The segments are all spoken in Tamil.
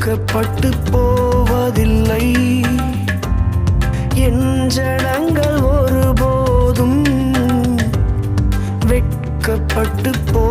வெட்கப்பட்டு போவதில்லை. என் ஜடங்கள் ஒருபோதும் வெட்கப்பட்டு போ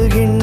மகிழ்கின்ற